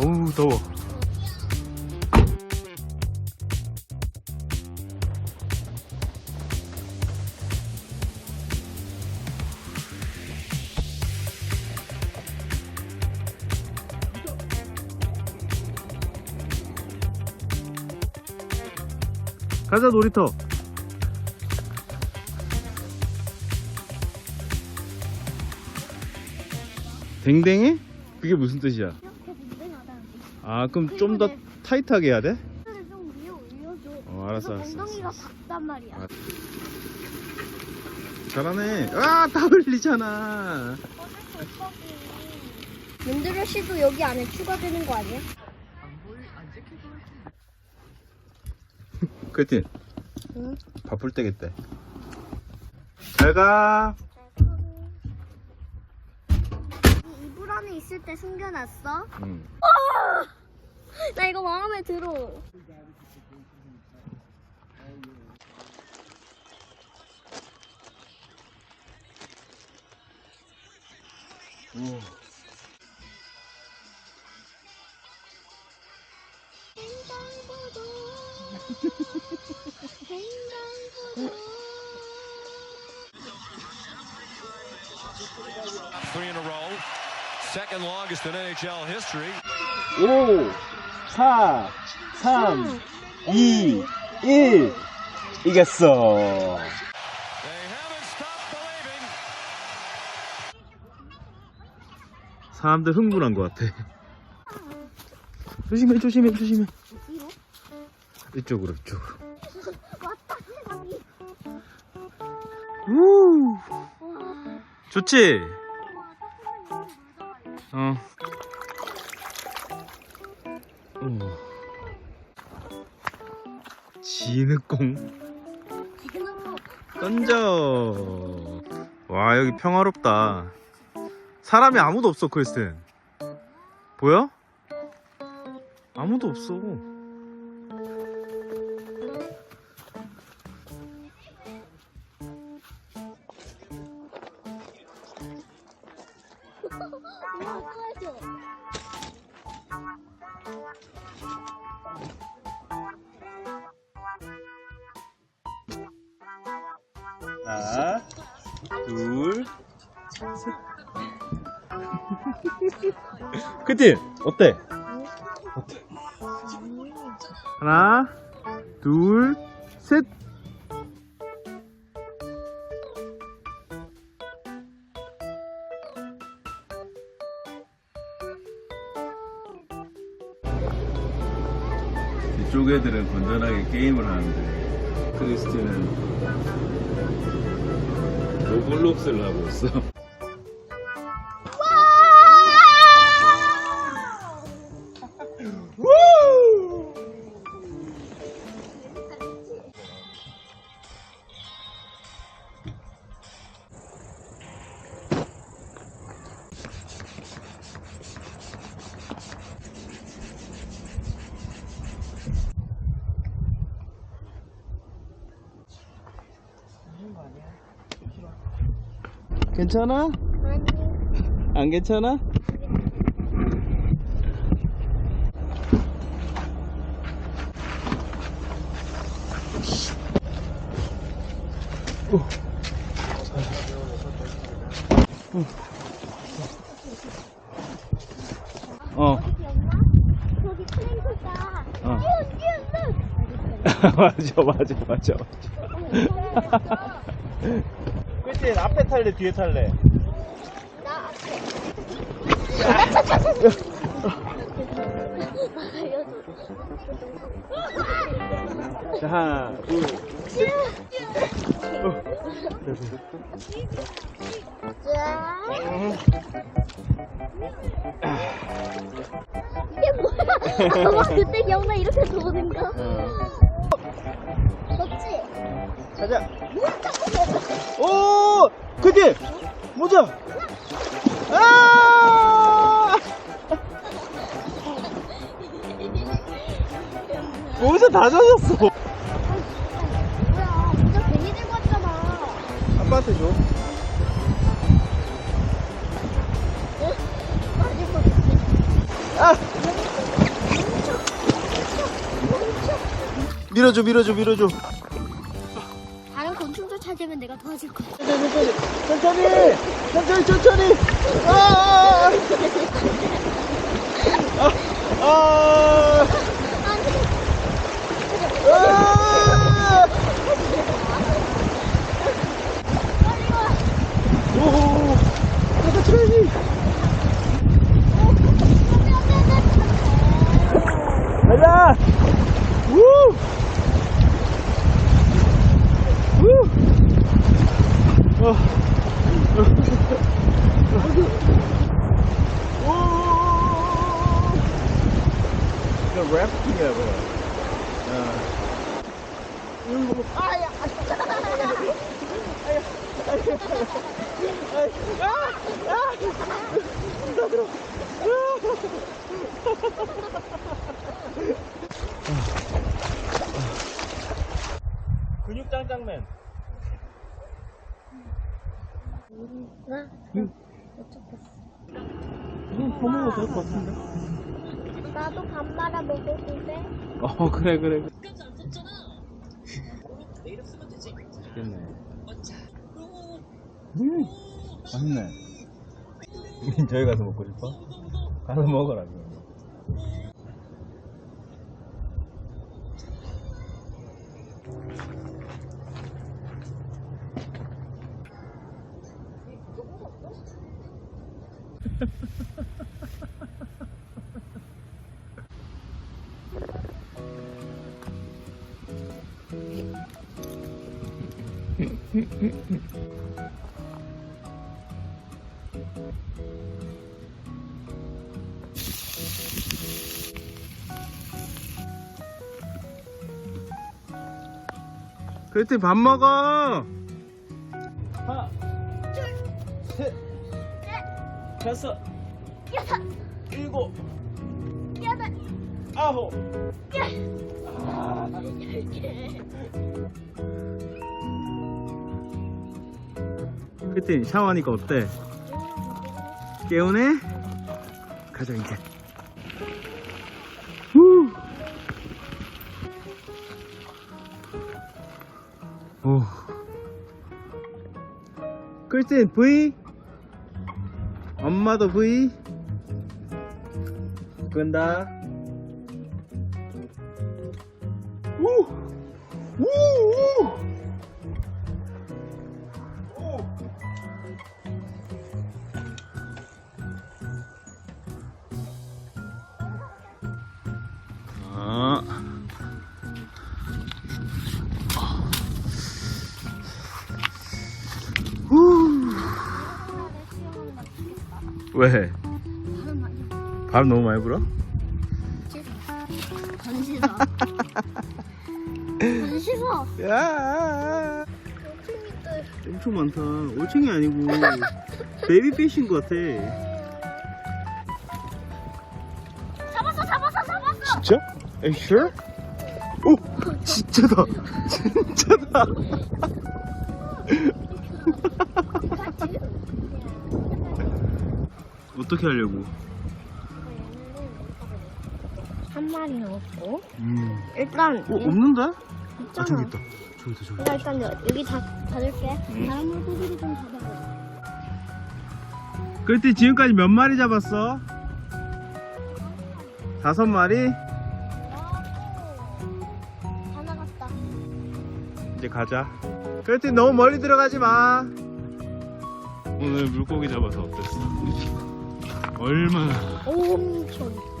어우 더워 가자 놀이터 댕댕이? 그게 무슨 뜻이야? 아 그럼 좀더 타이트하게 해야 돼? 좀 위에 올려줘. 어 알았어 알았어, 엉덩이가 알았어. 박단 말이야. 아. 잘하네 아다 흘리잖아 없어. 문드러시도 여기 안에 추가되는 거 아니야? 그랬지? 응. 바쁠 때겠대 잘가 이 이불 안에 있을 때 숨겨놨어? 응. 나 이거 마음에 들어. 오. Three in a row. Second longest in NHL history. 5 4 3 2 1 이겼어. 사람들 흥분한 것 같아 조심해 조심해 조심해? 이쪽으로 이쪽으로. 우 와. 좋지? 와, 어. 지금 던져. 와 여기 평화롭다. 사람이 아무도 없어 크리스틴. 보여? 아무도 없어. 하나, 둘, 셋. 그치? 어때? 어때? 하나, 둘, 셋. 이쪽 애들은 건전하게 게임을 하는데 크리스티는 로블록스를 하고 있어. 괜찮아? 아니. 안 괜찮아? 어. 트랭크가. 어. 뛰어, 맞아, 맞아, 맞아. 그치, 앞에 탈래, 뒤에 탈래? 나 앞에. 자, 하나, 둘, 셋. 이게 뭐야? 와, 그때 기억나? 이렇게 도는 거? 가자. 오, 그지? 모자. 아! 모자 다 젖었어. 아빠한테 줘. 아! 밀어줘, 밀어줘, 밀어줘. 천천히 천천히 아! 아! 아! 아! 오! 가자 트레이니 가자! 우! 우! 어. 이거 래프팅이야 뭐야 근육 짱짱맨 나? 응. 응, 더 먹어도 될 것 같은데 나도 밥 말아 먹었는데. 어 그래 그래 맛있겠네 음 맛있네 저기 가서 먹고 싶어? 가서 먹어라 그럼. 그랬더니 밥 먹어. 하나 둘셋. 다섯 여섯, 일곱. 여덟, 아홉. 그랬더니 샤워하니까 어때? 깨우네? 가자 이제 후. 오. 크리스틴 V 엄마도 V 끈다 우! 우! 우! 우! 왜? 바람 너무 많이 불어? 안 씻어. 안 씻어. 야. 엄청 많다. 올챙이 아니고 베이비피쉬인 것 같아. 잡았어, 잡았어, 잡았어. 진짜? Are you sure? 오, 진짜다. 진짜다. 어떻게 하려고? 한 마리 넣었고. 음. 일단. 어, 없는데? 아, 있잖아. 저기 있다. 저기 있다, 저기 있다. 내가 일단 여- 여기 다 닫을게. 다른 물고기를 좀 잡아보자. 그때 지금까지 몇 마리 잡았어? 다섯 마리? 다 나갔다. 이제 가자. 그랬더니 너무 멀리 들어가지 마. 오늘 물고기 잡아서 어땠어? 얼마나 엄청.